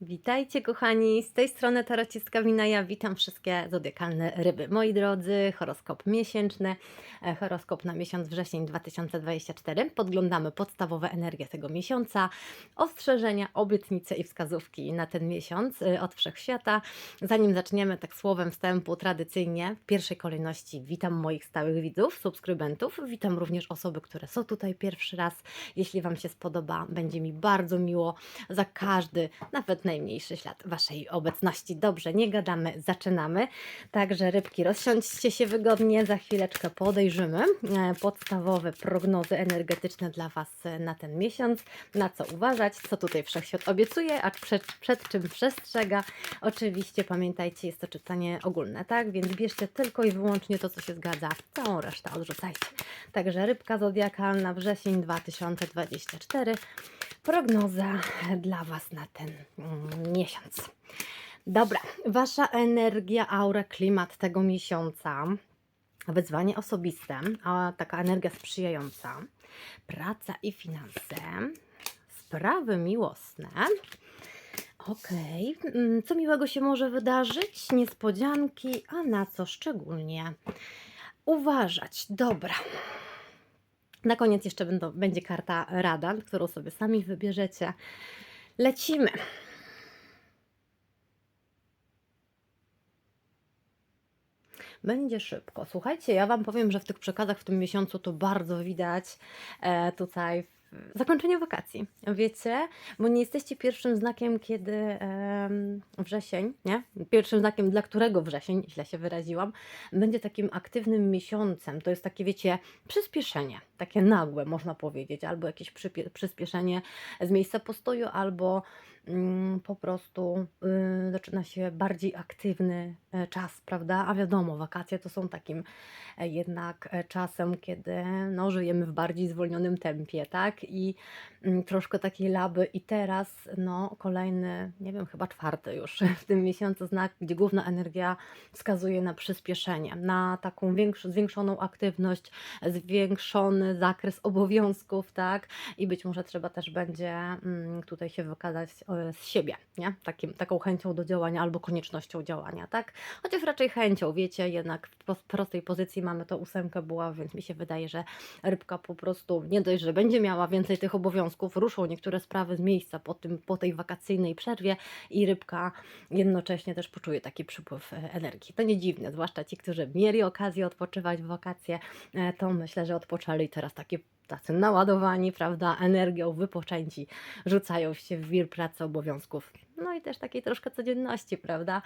Witajcie kochani, z tej strony Tarocistka Wina, ja witam wszystkie zodiakalne ryby. Moi drodzy, horoskop miesięczny, e, horoskop na miesiąc wrzesień 2024. Podglądamy podstawowe energie tego miesiąca, ostrzeżenia, obietnice i wskazówki na ten miesiąc e, od Wszechświata. Zanim zaczniemy tak słowem wstępu, tradycyjnie w pierwszej kolejności witam moich stałych widzów, subskrybentów, witam również osoby, które są tutaj pierwszy raz. Jeśli Wam się spodoba, będzie mi bardzo miło za każdy, nawet najmniejszy ślad Waszej obecności. Dobrze, nie gadamy, zaczynamy. Także rybki, rozsiądźcie się wygodnie, za chwileczkę podejrzymy e, podstawowe prognozy energetyczne dla Was e, na ten miesiąc, na co uważać, co tutaj Wszechświat obiecuje, a przed, przed czym przestrzega. Oczywiście pamiętajcie, jest to czytanie ogólne, tak? Więc bierzcie tylko i wyłącznie to, co się zgadza, całą resztę odrzucajcie. Także rybka zodiakalna wrzesień 2024 prognoza dla Was na ten mm, miesiąc. Dobra, Wasza energia, aura, klimat tego miesiąca, wyzwanie osobiste, a taka energia sprzyjająca, praca i finanse, sprawy miłosne. Okej, mm, co miłego się może wydarzyć? Niespodzianki, a na co szczególnie uważać? Dobra. Na koniec jeszcze będą, będzie karta rada, którą sobie sami wybierzecie. Lecimy. Będzie szybko. Słuchajcie, ja Wam powiem, że w tych przekazach w tym miesiącu to bardzo widać e, tutaj w- zakończenie wakacji. Wiecie, bo nie jesteście pierwszym znakiem, kiedy wrzesień, nie? Pierwszym znakiem, dla którego wrzesień, źle się wyraziłam, będzie takim aktywnym miesiącem. To jest takie, wiecie, przyspieszenie, takie nagłe, można powiedzieć, albo jakieś przyspieszenie z miejsca postoju, albo po prostu y, zaczyna się bardziej aktywny e, czas, prawda? A wiadomo, wakacje to są takim e, jednak e, czasem, kiedy no, żyjemy w bardziej zwolnionym tempie, tak? I mm, troszkę takiej laby. I teraz, no, kolejny, nie wiem, chyba czwarty już w tym miesiącu znak, gdzie główna energia wskazuje na przyspieszenie, na taką większą, zwiększoną aktywność, zwiększony zakres obowiązków, tak? I być może trzeba też będzie mm, tutaj się wykazać e, z siebie, nie? Takim, taką chęcią do działania albo koniecznością działania, tak? Chociaż raczej chęcią, wiecie, jednak w pros- prostej pozycji mamy to ósemkę buław, więc mi się wydaje, że rybka po prostu nie dość, że będzie miała więcej tych obowiązków, ruszą niektóre sprawy z miejsca po, tym, po tej wakacyjnej przerwie i rybka jednocześnie też poczuje taki przypływ e, energii. To nie dziwne, zwłaszcza ci, którzy mieli okazję odpoczywać w wakacje, e, to myślę, że odpoczęli teraz takie tacy naładowani, prawda, energią, wypoczęci, rzucają się w wir pracy, obowiązków. No i też takiej troszkę codzienności, prawda?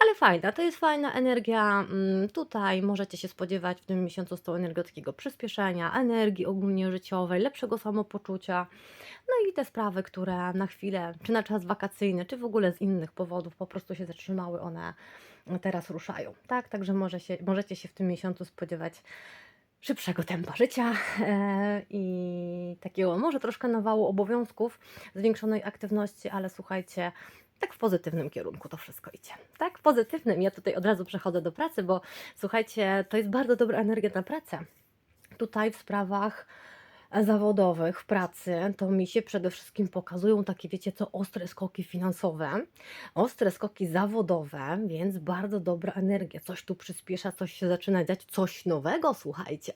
Ale fajna, to jest fajna energia. mm, Tutaj możecie się spodziewać w tym miesiącu z tą energią takiego przyspieszenia, energii ogólnie życiowej, lepszego samopoczucia. No i te sprawy, które na chwilę, czy na czas wakacyjny, czy w ogóle z innych powodów po prostu się zatrzymały, one teraz ruszają. Tak, także może się, możecie się w tym miesiącu spodziewać szybszego tempa życia e, i takiego może troszkę nawału obowiązków, zwiększonej aktywności, ale słuchajcie, tak w pozytywnym kierunku to wszystko idzie. Tak, w pozytywnym. Ja tutaj od razu przechodzę do pracy, bo słuchajcie, to jest bardzo dobra energia na pracę. Tutaj w sprawach zawodowych, w pracy, to mi się przede wszystkim pokazują takie, wiecie co, ostre skoki finansowe, ostre skoki zawodowe, więc bardzo dobra energia. Coś tu przyspiesza, coś się zaczyna dziać, coś nowego, słuchajcie.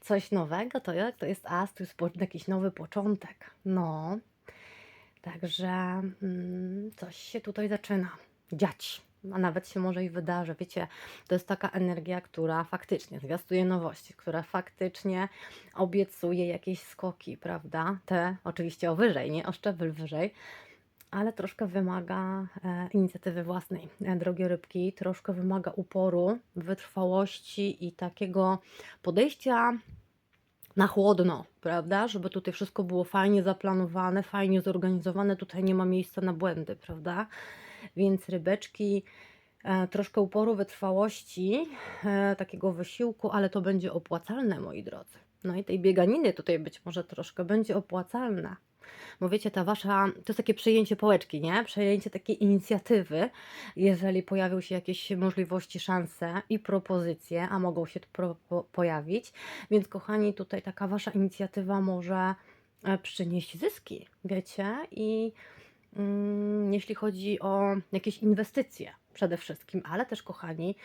Coś nowego to jak to jest as, to jest po- jakiś nowy początek. No, także mm, coś się tutaj zaczyna dziać. A nawet się może i wydarzy. Wiecie, to jest taka energia, która faktycznie zwiastuje nowości, która faktycznie obiecuje jakieś skoki, prawda? Te oczywiście o wyżej, nie o szczebel wyżej, ale troszkę wymaga e, inicjatywy własnej, e, drogie rybki, troszkę wymaga uporu, wytrwałości i takiego podejścia na chłodno, prawda? Żeby tutaj wszystko było fajnie zaplanowane, fajnie zorganizowane, tutaj nie ma miejsca na błędy, prawda? Więc rybeczki, e, troszkę uporu, wytrwałości, e, takiego wysiłku, ale to będzie opłacalne, moi drodzy. No i tej bieganiny tutaj być może troszkę będzie opłacalna. Bo wiecie, ta wasza, to jest takie przejęcie pałeczki, nie? Przejęcie takiej inicjatywy, jeżeli pojawią się jakieś możliwości, szanse i propozycje, a mogą się pro, po, pojawić. Więc kochani, tutaj taka wasza inicjatywa może e, przynieść zyski, wiecie? I mm, jeśli chodzi o jakieś inwestycje przede wszystkim, ale też, kochani,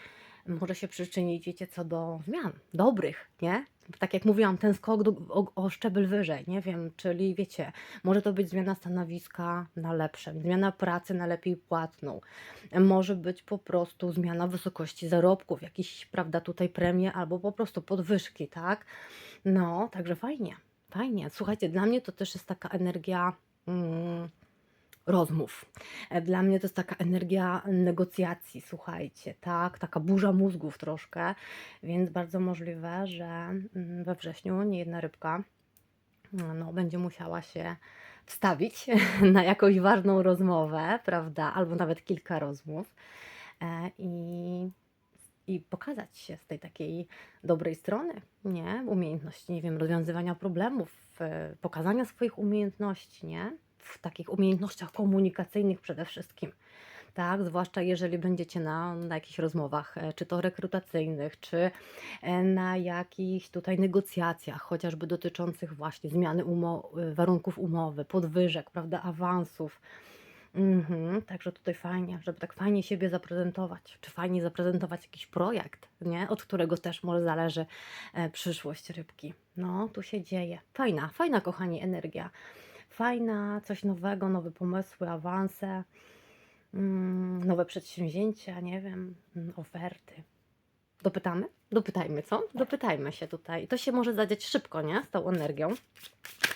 może się przyczynić, wiecie co, do zmian dobrych, nie? Tak jak mówiłam, ten skok do, o, o szczebel wyżej, nie wiem, czyli wiecie, może to być zmiana stanowiska na lepsze, zmiana pracy na lepiej płatną, może być po prostu zmiana wysokości zarobków, jakieś, prawda, tutaj premie albo po prostu podwyżki, tak? No, także fajnie, fajnie. Słuchajcie, dla mnie to też jest taka energia. Mm, rozmów. E, Dla mnie to jest taka energia negocjacji, słuchajcie, tak, taka burza mózgów troszkę, więc bardzo możliwe, że mm, we wrześniu niejedna rybka no, będzie musiała się wstawić na jakąś ważną rozmowę, prawda, albo nawet kilka rozmów e, i, i pokazać się z tej takiej dobrej strony, nie, umiejętności, nie wiem, rozwiązywania problemów, e, pokazania swoich umiejętności, nie, w takich umiejętnościach komunikacyjnych przede wszystkim. Tak, zwłaszcza jeżeli będziecie na, na jakichś rozmowach, e, czy to rekrutacyjnych, czy e, na jakichś tutaj negocjacjach, chociażby dotyczących właśnie zmiany umo- y, warunków umowy, podwyżek, prawda, awansów. Mhm, także tutaj fajnie, żeby tak fajnie siebie zaprezentować, czy fajnie zaprezentować jakiś projekt, nie? Od którego też może zależy e, przyszłość rybki. No, tu się dzieje. Fajna, fajna, kochani, energia. Fajna, coś nowego, nowe pomysły, awanse, mm, nowe przedsięwzięcia, nie wiem, mm, oferty. Dopytamy? Dopytajmy, co? Dopytajmy się tutaj. To się może zadziać szybko, nie? Z tą energią.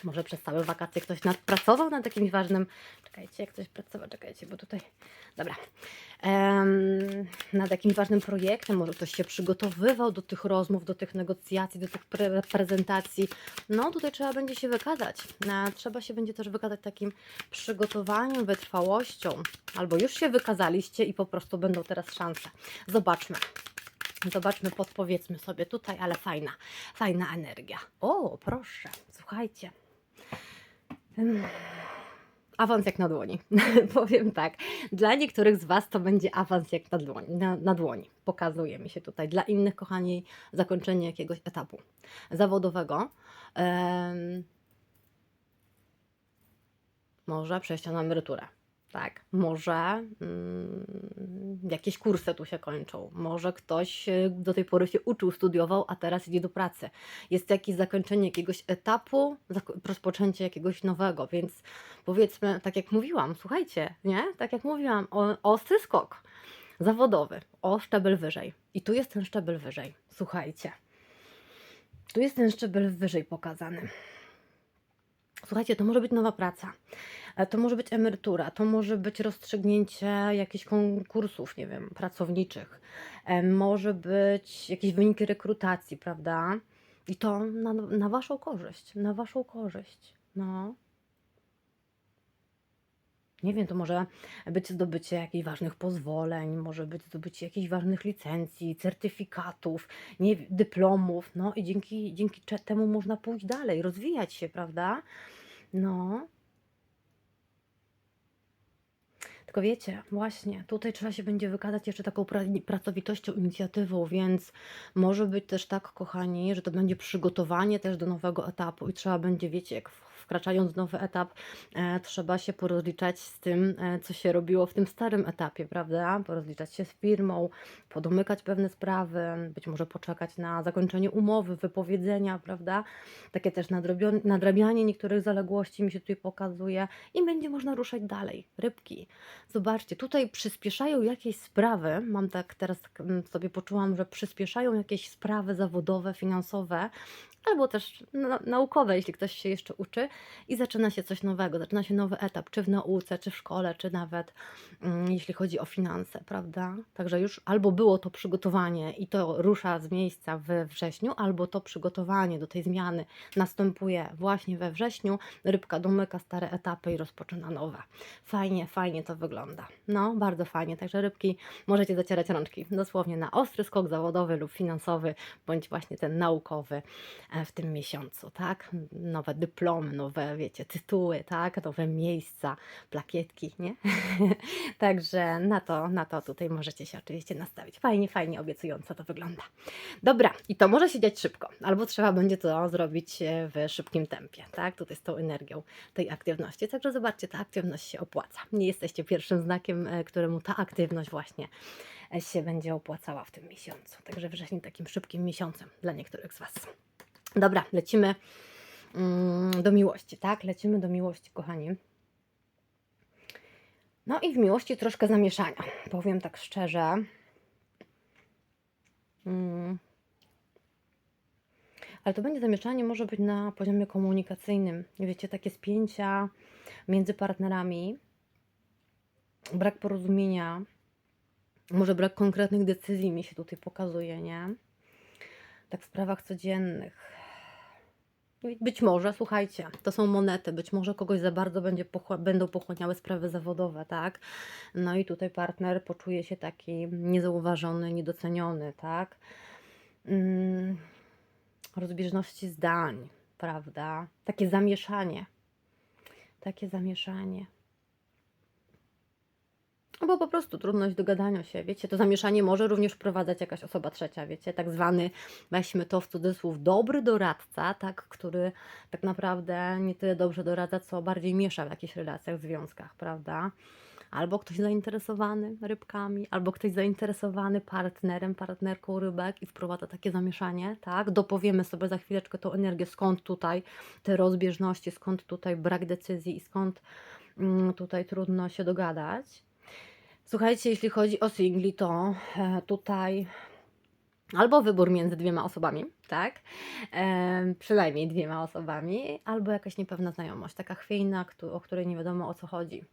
Może przez całe wakacje ktoś nadpracował nad jakimś ważnym. Czekajcie, jak ktoś pracował, czekajcie, bo tutaj. Dobra. Em, nad jakimś ważnym projektem, może ktoś się przygotowywał do tych rozmów, do tych negocjacji, do tych pre prezentacji. No, tutaj trzeba będzie się wykazać. E, Trzeba się będzie też wykazać takim przygotowaniem, wytrwałością. Albo już się wykazaliście i po prostu będą teraz szanse. Zobaczmy. Zobaczmy, podpowiedzmy sobie tutaj, ale fajna, fajna energia. O, proszę, słuchajcie. Awans jak na dłoni. Powiem tak. Dla niektórych z Was to będzie awans jak na dłoni. Na, na dłoni. Pokazuje mi się tutaj. Dla innych, kochani, zakończenie jakiegoś etapu zawodowego. Może przejścia na emeryturę. Tak, może mm, jakieś kursy tu się kończą, może ktoś e, do tej pory się uczył, studiował, a teraz idzie do pracy. Jest jakieś zakończenie jakiegoś etapu, rozpoczęcie jakiegoś nowego, więc powiedzmy, tak jak mówiłam, słuchajcie, nie? Tak jak mówiłam, o, ostry zawodowy, o szczebel wyżej. I tu jest ten szczebel wyżej, słuchajcie. Tu jest ten szczebel wyżej pokazany. Słuchajcie, to może być nowa praca, to może być emerytura, to może być rozstrzygnięcie jakichś konkursów, nie wiem, pracowniczych, e, może być jakieś wyniki rekrutacji, prawda? I to na, na Waszą korzyść, na Waszą korzyść. No. Nie wiem, to może być zdobycie jakichś ważnych pozwoleń, może być zdobycie jakichś ważnych licencji, certyfikatów, nie, dyplomów, no i dzięki, dzięki temu można pójść dalej, rozwijać się, prawda? No. Tylko wiecie, właśnie, tutaj trzeba się będzie wykazać jeszcze taką pra- pracowitością, inicjatywą, więc może być też tak, kochani, że to będzie przygotowanie też do nowego etapu i trzeba będzie, wiecie, jak wkraczając w nowy etap, e, trzeba się porozliczać z tym, e, co się robiło w tym starym etapie, prawda? Porozliczać się z firmą, podomykać pewne sprawy, być może poczekać na zakończenie umowy, wypowiedzenia, prawda? Takie też nadrabianie niektórych zaległości mi się tutaj pokazuje i będzie można ruszać dalej. Rybki. Zobaczcie, tutaj przyspieszają jakieś sprawy. Mam tak teraz mm, sobie poczułam, że przyspieszają jakieś sprawy zawodowe, finansowe, albo też na, naukowe, jeśli ktoś się jeszcze uczy, i zaczyna się coś nowego, zaczyna się nowy etap, czy w nauce, czy w szkole, czy nawet mm, jeśli chodzi o finanse, prawda? Także już albo było to przygotowanie i to rusza z miejsca we wrześniu, albo to przygotowanie do tej zmiany następuje właśnie we wrześniu. Rybka domyka stare etapy i rozpoczyna nowe. Fajnie, fajnie to wygląda. No, bardzo fajnie. Także rybki możecie zacierać rączki dosłownie na ostry skok zawodowy lub finansowy, bądź właśnie ten naukowy. E, w tym miesiącu, tak? Nowe dyplomy, nowe, wiecie, tytuły, tak? Nowe miejsca, plakietki, nie? Także na to, na to tutaj możecie się oczywiście nastawić. Fajnie, fajnie, obiecująco to wygląda. Dobra, i to może się dziać szybko, albo trzeba będzie to zrobić e, w szybkim tempie, tak? Tutaj z tą energią tej aktywności. Także zobaczcie, ta aktywność się opłaca. Nie jesteście pierwszym znakiem, e, któremu ta aktywność właśnie się będzie opłacała w tym miesiącu. Także wrześniu takim szybkim miesiącem dla niektórych z Was. Dobra, lecimy mm, do miłości, tak? Lecimy do miłości, kochani. No i w miłości troszkę zamieszania, powiem tak szczerze. Mm. Ale to będzie zamieszanie, może być na poziomie komunikacyjnym. Wiecie, takie spięcia między partnerami, brak porozumienia, może brak konkretnych decyzji mi się tutaj pokazuje, nie? Tak w sprawach codziennych. Być może, słuchajcie, to są monety, być może kogoś za bardzo będzie będą pochłaniały sprawy zawodowe, tak? No i tutaj partner poczuje się taki niezauważony, niedoceniony, tak? Mm, rozbieżności zdań, prawda? Takie zamieszanie. Takie zamieszanie. Albo po prostu trudność dogadania się, wiecie, to zamieszanie może również wprowadzać jakaś osoba trzecia, wiecie, tak zwany, weźmy to w cudzysłów, dobry doradca, tak, który tak naprawdę nie tyle dobrze doradza, co bardziej miesza w jakichś relacjach, związkach, prawda? Albo ktoś zainteresowany rybkami, albo ktoś zainteresowany partnerem, partnerką rybek i wprowadza takie zamieszanie, tak? Dopowiemy sobie za chwileczkę tą energię, skąd tutaj te rozbieżności, skąd tutaj brak decyzji i skąd mm, tutaj trudno się dogadać. Słuchajcie, jeśli chodzi o singli, to e, tutaj albo wybór między dwiema osobami, tak? E, przynajmniej dwiema osobami, albo jakaś niepewna znajomość, taka chwiejna, o której nie wiadomo o co chodzi.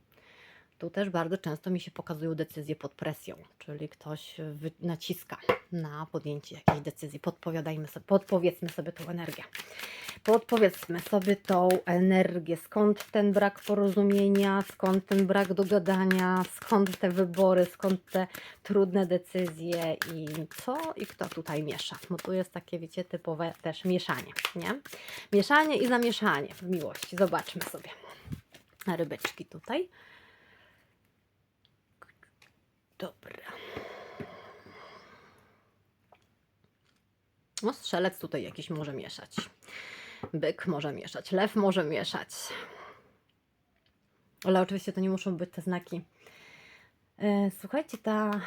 Tu też bardzo często mi się pokazują decyzje pod presją, czyli ktoś naciska na podjęcie jakiejś decyzji. Podpowiadajmy sobie, podpowiedzmy sobie tą energię. Podpowiedzmy sobie tą energię, skąd ten brak porozumienia, skąd ten brak dogadania, skąd te wybory, skąd te trudne decyzje i co i kto tutaj miesza. Bo tu jest takie, wiecie, typowe też mieszanie, nie? Mieszanie i zamieszanie w miłości. Zobaczmy sobie rybeczki tutaj. Dobra. No, strzelec tutaj jakiś może mieszać. Byk może mieszać, lew może mieszać. Ale oczywiście to nie muszą być te znaki. E, Słuchajcie, ta.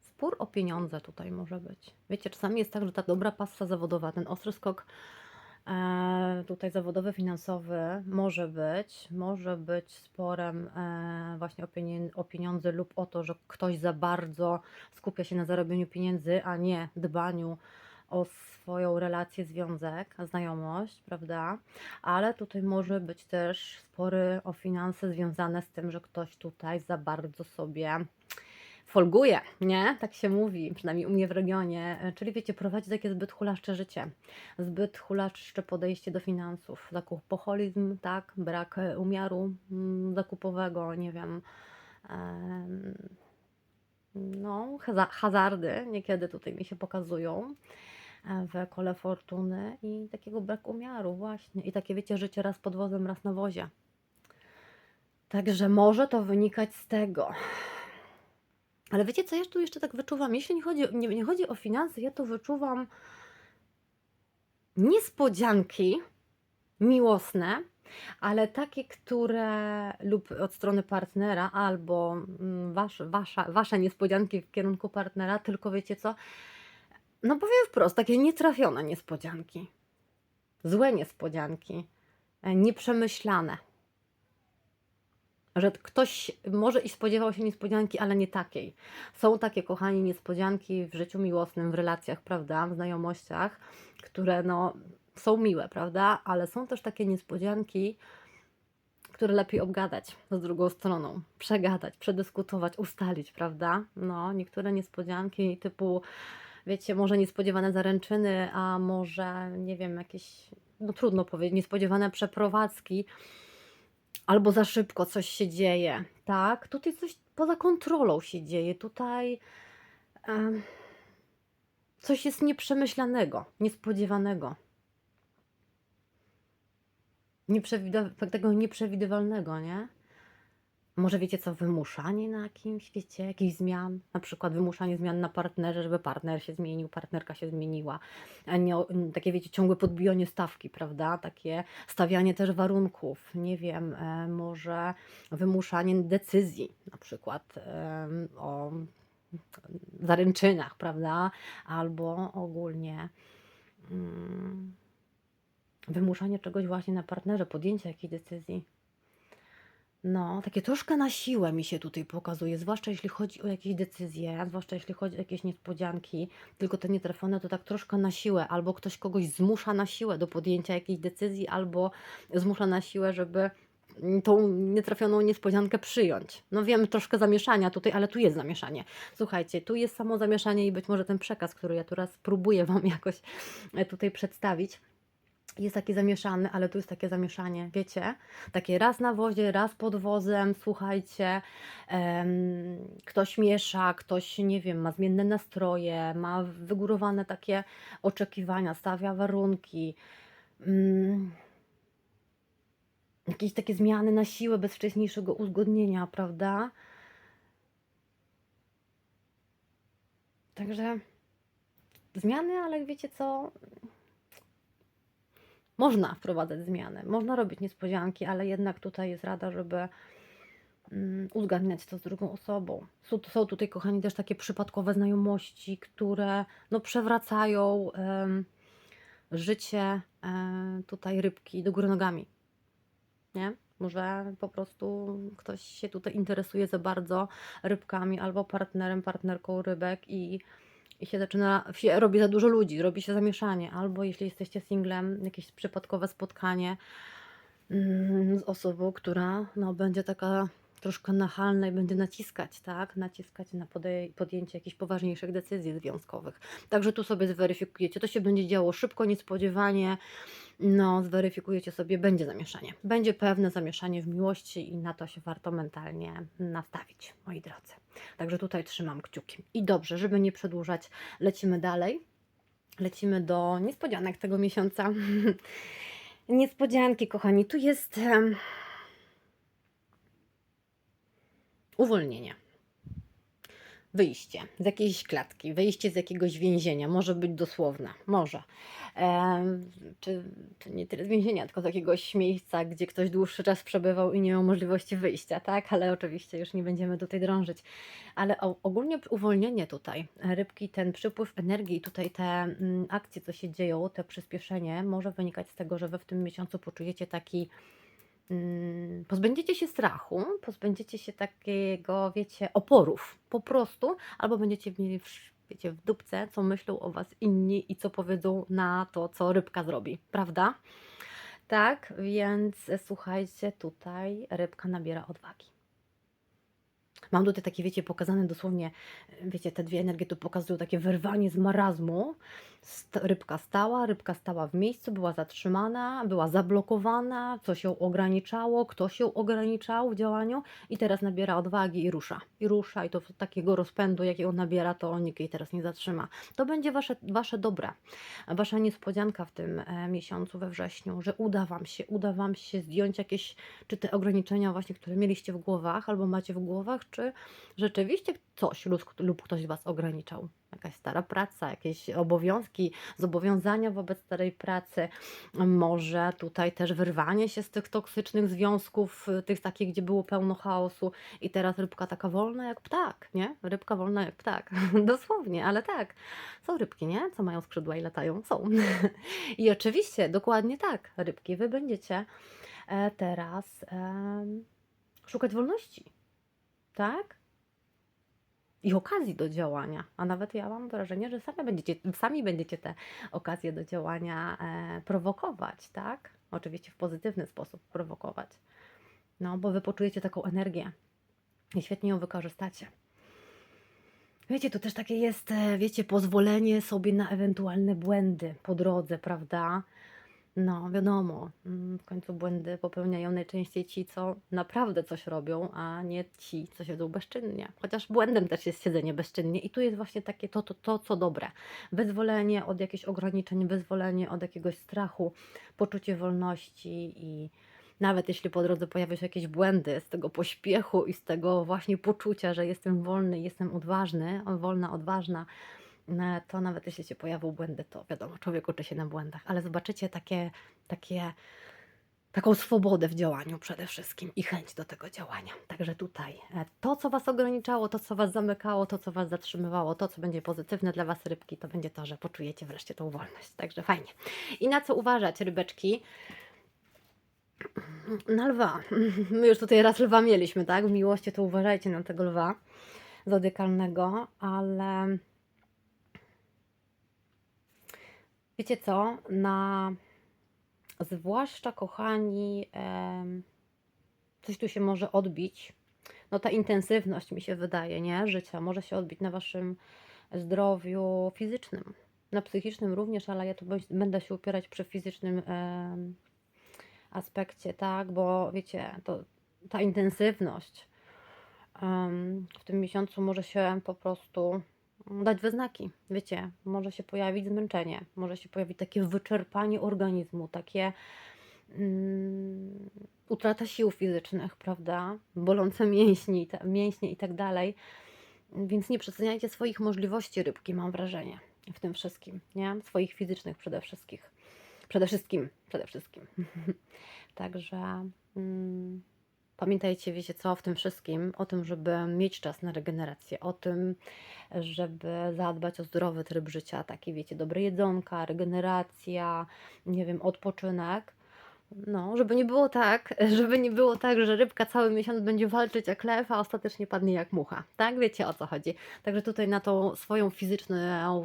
Spór o pieniądze tutaj może być. Wiecie, czasami jest tak, że ta dobra pasa zawodowa, ten ostry skok tutaj zawodowy, finansowy może być, może być sporem e, właśnie o, o pieniądze lub o to, że ktoś za bardzo skupia się na zarobieniu pieniędzy, a nie dbaniu o swoją relację, związek, znajomość, prawda? Ale tutaj może być też spory o finanse związane z tym, że ktoś tutaj za bardzo sobie folguje, nie? Tak się mówi, przynajmniej u mnie w regionie. E, Czyli wiecie, prowadzi takie zbyt hulaszcze życie, zbyt hulaszcze podejście do finansów, zakupoholizm, tak? Brak e, umiaru mm, zakupowego, nie wiem. em, no, haza- hazardy niekiedy tutaj mi się pokazują e, w kole fortuny i takiego braku umiaru właśnie. I takie wiecie, życie raz pod wozem, raz na wozie. Także może to wynikać z tego. Ale wiecie, co ja tu jeszcze tak wyczuwam? Jeśli nie chodzi, nie, nie chodzi o finanse, ja tu wyczuwam niespodzianki miłosne, ale takie, które lub od strony partnera, albo mm, wasz, wasza, wasze niespodzianki w kierunku partnera, tylko wiecie co? No powiem wprost, takie nietrafione niespodzianki. Złe niespodzianki, e, nieprzemyślane. Że ktoś może i spodziewał się niespodzianki, ale nie takiej. Są takie, kochani, niespodzianki w życiu miłosnym, w relacjach, prawda, w znajomościach, które no, są miłe, prawda, ale są też takie niespodzianki, które lepiej obgadać z drugą stroną, przegadać, przedyskutować, ustalić, prawda? No, niektóre niespodzianki typu, wiecie, może niespodziewane zaręczyny, a może, nie wiem, jakieś, no trudno powiedzieć, niespodziewane przeprowadzki, albo za szybko coś się dzieje, tak? Tutaj coś poza kontrolą się dzieje, tutaj em, Coś jest nieprzemyślanego, niespodziewanego. Nieprzewidywa- tego nieprzewidywalnego, nie? Może wiecie co, wymuszanie na kimś, wiecie, jakichś zmian, na przykład wymuszanie zmian na partnerze, żeby partner się zmienił, partnerka się zmieniła, nie o- m, takie, wiecie, ciągłe podbijanie stawki, prawda? Takie stawianie też warunków, nie wiem, e, może wymuszanie decyzji, na przykład o zaręczynach, prawda? Albo ogólnie mm, wymuszanie czegoś właśnie na partnerze, podjęcie jakiejś decyzji. No, takie troszkę na siłę mi się tutaj pokazuje, zwłaszcza jeśli chodzi o jakieś decyzje, zwłaszcza jeśli chodzi o jakieś niespodzianki, tylko te nietrafione to tak troszkę na siłę, albo ktoś kogoś zmusza na siłę do podjęcia jakiejś decyzji, albo zmusza na siłę, żeby mm, tą nietrafioną niespodziankę przyjąć. No wiem, troszkę zamieszania tutaj, ale tu jest zamieszanie. Słuchajcie, tu jest samo zamieszanie i być może ten przekaz, który ja teraz próbuję Wam jakoś e, tutaj przedstawić jest taki zamieszany, ale tu jest takie zamieszanie, wiecie? Takie raz na wozie, raz pod wozem, słuchajcie, ktoś miesza, ktoś, nie wiem, ma zmienne nastroje, ma wygórowane takie oczekiwania, stawia warunki. Mm, jakieś takie zmiany na siłę bez wcześniejszego uzgodnienia, prawda? Także zmiany, ale wiecie co? Można wprowadzać zmiany, można robić niespodzianki, ale jednak tutaj jest rada, żeby mm, uzgadniać to z drugą osobą. Są, tutaj, kochani, też takie przypadkowe znajomości, które no, przewracają em, życie e, tutaj rybki do góry nogami. Nie? Może po prostu ktoś się tutaj interesuje za bardzo rybkami albo partnerem, partnerką rybek i i się zaczyna, się robi za dużo ludzi, robi się zamieszanie, albo jeśli jesteście singlem, jakieś przypadkowe spotkanie mm, z osobą, która no, będzie taka troszkę nachalna i będzie naciskać, tak? Naciskać na podjęcie jakichś poważniejszych decyzji związkowych. Także tu sobie zweryfikujecie. To się będzie działo szybko, niespodziewanie. No, zweryfikujecie sobie, będzie zamieszanie. Będzie pewne zamieszanie w miłości i na to się warto mentalnie nastawić, moi drodzy. Także tutaj trzymam kciuki. I dobrze, żeby nie przedłużać, lecimy dalej. Lecimy do niespodzianek tego miesiąca. Niespodzianki, kochani. Tu jest em, uwolnienie. Wyjście z jakiejś klatki, wyjście z jakiegoś więzienia, może być dosłowne, może. Czy, czy nie tyle z więzienia, tylko z jakiegoś miejsca, gdzie ktoś dłuższy czas przebywał i nie miał możliwości wyjścia, tak? Ale oczywiście już nie będziemy tutaj drążyć. Ale o, ogólnie uwolnienie tutaj, rybki, ten przypływ energii, tutaj te mm, akcje, co się dzieją, te przyspieszenie może wynikać z tego, że wy w tym miesiącu poczujecie taki pozbędziecie się strachu, pozbędziecie się takiego, wiecie, oporów po prostu, albo będziecie mieli, wiecie, w dupce, co myślą o Was inni i co powiedzą na to, co rybka zrobi, prawda? Tak, więc słuchajcie, tutaj rybka nabiera odwagi. Mam tutaj takie, wiecie, pokazane dosłownie, wiecie, te dwie energie tu pokazują takie wyrwanie z marazmu. Rybka stała, rybka stała w miejscu, była zatrzymana, była zablokowana, coś ją ograniczało, ktoś ją ograniczał w działaniu i teraz nabiera odwagi i rusza. I rusza i to takiego rozpędu, jakiego nabiera, to nikt jej teraz nie zatrzyma. To będzie wasze, wasze dobre, wasza niespodzianka w tym e, miesiącu, we wrześniu, że uda wam się, uda wam się zdjąć jakieś, czy te ograniczenia właśnie, które mieliście w głowach, albo macie w głowach, czy rzeczywiście coś lub, ktoś was ograniczał. Jakaś stara praca, jakieś obowiązki, zobowiązania wobec starej pracy, może tutaj też wyrwanie się z tych toksycznych związków, tych takich, gdzie było pełno chaosu i teraz rybka taka wolna jak ptak, nie? Rybka wolna jak ptak, dosłownie, ale tak. Są rybki, nie? Co mają skrzydła i latają? Są. I oczywiście, dokładnie tak, rybki, wy będziecie e, teraz szukać wolności, tak? i okazji do działania. A nawet ja mam wrażenie, że sami będziecie, sami będziecie te okazje do działania e, prowokować, tak? Oczywiście w pozytywny sposób prowokować. No, bo wy poczujecie taką energię i świetnie ją wykorzystacie. Wiecie, to też takie jest, e, wiecie, pozwolenie sobie na ewentualne błędy po drodze, prawda? No, wiadomo, mm, w końcu błędy popełniają najczęściej ci, co naprawdę coś robią, a nie ci, co siedzą bezczynnie. Chociaż błędem też jest siedzenie bezczynnie i tu jest właśnie takie to, to, to co dobre. Wyzwolenie od jakichś ograniczeń, wyzwolenie od jakiegoś strachu, poczucie wolności i nawet jeśli po drodze pojawią się jakieś błędy z tego pośpiechu i z tego właśnie poczucia, że jestem wolny, jestem odważny, wolna, odważna, e, to nawet jeśli się pojawią błędy, to wiadomo, człowiek uczy się na błędach, ale zobaczycie takie, takie, taką swobodę w działaniu przede wszystkim i chęć do tego działania. Także tutaj e, to, co Was ograniczało, to, co Was zamykało, to, co Was zatrzymywało, to, co będzie pozytywne dla Was rybki, to będzie to, że poczujecie wreszcie tą wolność. Także fajnie. I na co uważać, rybeczki? Na lwa. My już tutaj raz lwa mieliśmy, tak? W miłości to uważajcie na tego lwa zodyakalnego, ale wiecie co? Na zwłaszcza kochani, coś tu się może odbić. No ta intensywność mi się wydaje, nie? Życia może się odbić na waszym zdrowiu fizycznym. Na psychicznym również, ale ja tu będę się upierać przy fizycznym aspekcie, tak? Bo wiecie, to ta intensywność w tym miesiącu może się po prostu dać we znaki. Wiecie, może się pojawić zmęczenie, może się pojawić takie wyczerpanie organizmu, takie mm, utrata sił fizycznych, prawda? Bolące mięśni, ta- mięśnie i tak dalej. Więc nie przeceniajcie swoich możliwości rybki, mam wrażenie, w tym wszystkim, nie? Swoich fizycznych przede wszystkim. Przede wszystkim, przede wszystkim. Także mm, pamiętajcie, wiecie co, w tym wszystkim, o tym, żeby mieć czas na regenerację, o tym, żeby zadbać o zdrowy tryb życia, taki wiecie, dobre jedzonka, regeneracja, nie wiem, odpoczynek. No, żeby nie było tak, żeby nie było tak, że rybka cały miesiąc będzie walczyć jak lew, a ostatecznie padnie jak mucha. Tak? Wiecie o co chodzi. Także tutaj na tą swoją fizyczną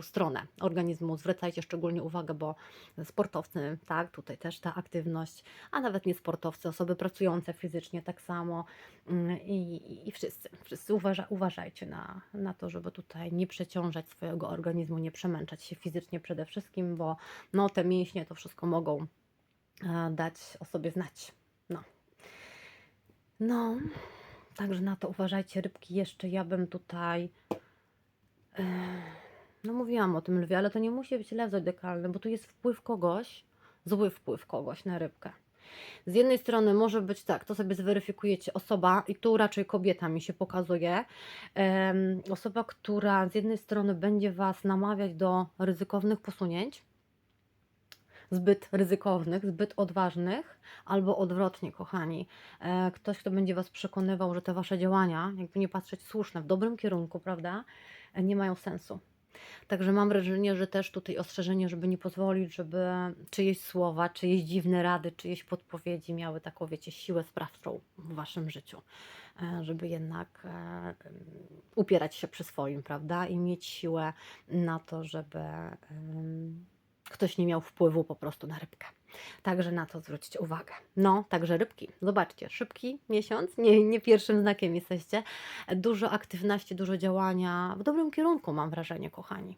stronę organizmu zwracajcie szczególnie uwagę, bo sportowcy, tak, tutaj też ta aktywność, a nawet nie sportowcy, osoby pracujące fizycznie tak samo mm, i, i- wszyscy, wszyscy uważa, uważajcie na, na to, żeby tutaj nie przeciążać swojego organizmu, nie przemęczać się fizycznie przede wszystkim, bo no, te mięśnie to wszystko mogą dać o sobie znać. No. No, także na to uważajcie, rybki. Jeszcze ja bym tutaj. e, No, mówiłam o tym lwie, ale to nie musi być lew zodiakalny, bo tu jest wpływ kogoś, zły wpływ kogoś na rybkę. Z jednej strony może być tak, to sobie zweryfikujecie, osoba, i tu raczej kobieta mi się pokazuje, osoba, która z jednej strony będzie Was namawiać do ryzykownych posunięć, zbyt ryzykownych, zbyt odważnych, albo odwrotnie, kochani. E, Ktoś, kto będzie Was przekonywał, że te Wasze działania, jakby nie patrzeć słuszne, w dobrym kierunku, prawda, e, nie mają sensu. Także mam wrażenie, że też tutaj ostrzeżenie, żeby nie pozwolić, żeby czyjeś słowa, czyjeś dziwne rady, czyjeś podpowiedzi miały taką, wiecie, siłę sprawczą w Waszym życiu. E, Żeby jednak upierać się przy swoim, prawda, i mieć siłę na to, żeby ktoś nie miał wpływu po prostu na rybkę. Także na to zwróćcie uwagę. No, także rybki. Zobaczcie, szybki miesiąc, nie, nie pierwszym znakiem jesteście. Dużo aktywności, dużo działania w dobrym kierunku, mam wrażenie, kochani.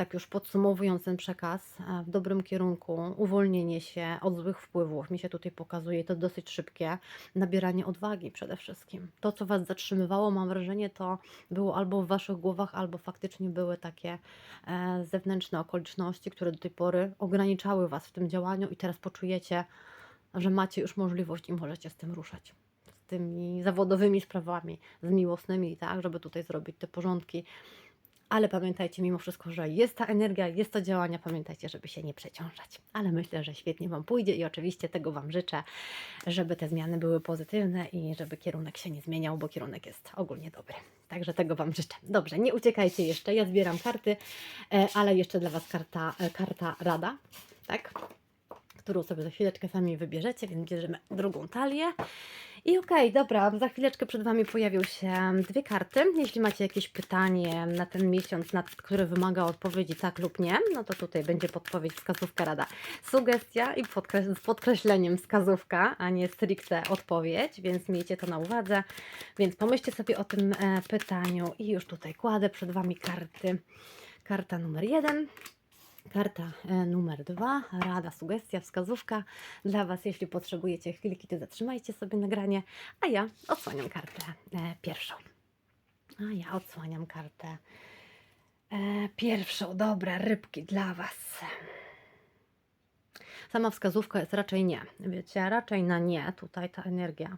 Tak już podsumowując ten przekaz, e, w dobrym kierunku, uwolnienie się od złych wpływów, mi się tutaj pokazuje to dosyć szybkie, nabieranie odwagi przede wszystkim. To, co Was zatrzymywało, mam wrażenie, to było albo w Waszych głowach, albo faktycznie były takie e, zewnętrzne okoliczności, które do tej pory ograniczały Was w tym działaniu i teraz poczujecie, że macie już możliwość i możecie z tym ruszać. Z tymi zawodowymi sprawami, z miłosnymi, tak, żeby tutaj zrobić te porządki. Ale pamiętajcie mimo wszystko, że jest ta energia, jest to działania. Pamiętajcie, żeby się nie przeciążać. Ale myślę, że świetnie Wam pójdzie i oczywiście tego Wam życzę, żeby te zmiany były pozytywne i żeby kierunek się nie zmieniał, bo kierunek jest ogólnie dobry. Także tego Wam życzę. Dobrze, nie uciekajcie jeszcze. Ja zbieram karty, e, ale jeszcze dla Was karta, e, karta rada, tak? Którą sobie za chwileczkę sami wybierzecie, więc bierzemy drugą talię. I okej, dobra, za chwileczkę przed Wami pojawią się dwie karty. Jeśli macie jakieś pytanie na ten miesiąc, na które wymaga odpowiedzi tak lub nie, no to tutaj będzie podpowiedź, wskazówka, rada. Sugestia i podkreś- z podkreśleniem wskazówka, a nie stricte odpowiedź, więc miejcie to na uwadze. Więc pomyślcie sobie o tym e, pytaniu i już tutaj kładę przed Wami karty. Karta numer jeden Karta e, numer dwa, rada, sugestia, wskazówka dla Was. Jeśli potrzebujecie chwilki, to zatrzymajcie sobie nagranie, a ja odsłaniam kartę e, pierwszą. A ja odsłaniam kartę e, pierwszą. Dobra, rybki dla Was. Sama wskazówka jest raczej nie. Wiecie, raczej na nie tutaj ta energia.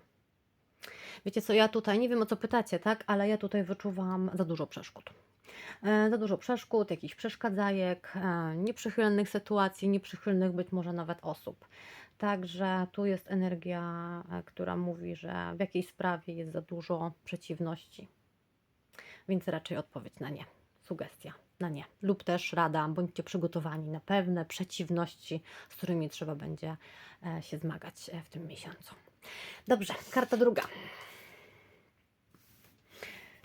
Wiecie co, ja tutaj, nie wiem o co pytacie, tak, ale ja tutaj wyczuwam za dużo przeszkód. E, Za dużo przeszkód, jakichś przeszkadzajek, e, nieprzychylnych sytuacji, nieprzychylnych być może nawet osób. Także tu jest energia, e, która mówi, że w jakiejś sprawie jest za dużo przeciwności. Więc raczej odpowiedź na nie. Sugestia na nie. Lub też rada, bądźcie przygotowani na pewne przeciwności, z którymi trzeba będzie się zmagać w tym miesiącu. Dobrze, karta druga.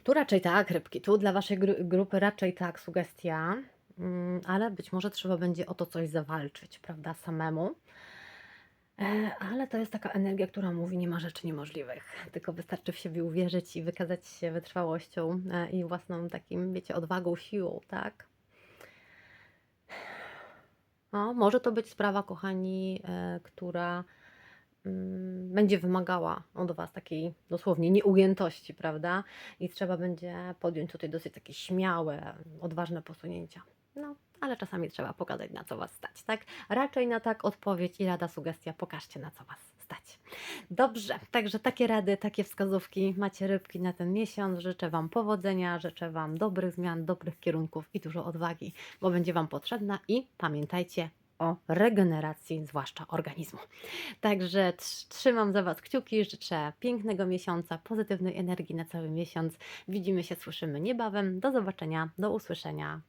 Tu raczej tak, rybki, tu dla Waszej gru- grupy raczej tak, sugestia, mm, ale być może trzeba będzie o to coś zawalczyć, prawda, samemu. E, Ale to jest taka energia, która mówi, nie ma rzeczy niemożliwych, tylko wystarczy w siebie uwierzyć i wykazać się wytrwałością e, i własną takim, wiecie, odwagą, siłą, tak? O, może to być sprawa, kochani, e, która będzie wymagała od Was takiej dosłownie nieujętości, prawda? I trzeba będzie podjąć tutaj dosyć takie śmiałe, odważne posunięcia. No, ale czasami trzeba pokazać, na co Was stać, tak? Raczej na tak odpowiedź i rada, sugestia, pokażcie, na co Was stać. Dobrze, także takie rady, takie wskazówki macie rybki na ten miesiąc. Życzę Wam powodzenia, życzę Wam dobrych zmian, dobrych kierunków i dużo odwagi, bo będzie Wam potrzebna i pamiętajcie o regeneracji, zwłaszcza organizmu. Także trz- trzymam za Was kciuki, życzę pięknego miesiąca, pozytywnej energii na cały miesiąc. Widzimy się, słyszymy niebawem. Do zobaczenia, do usłyszenia.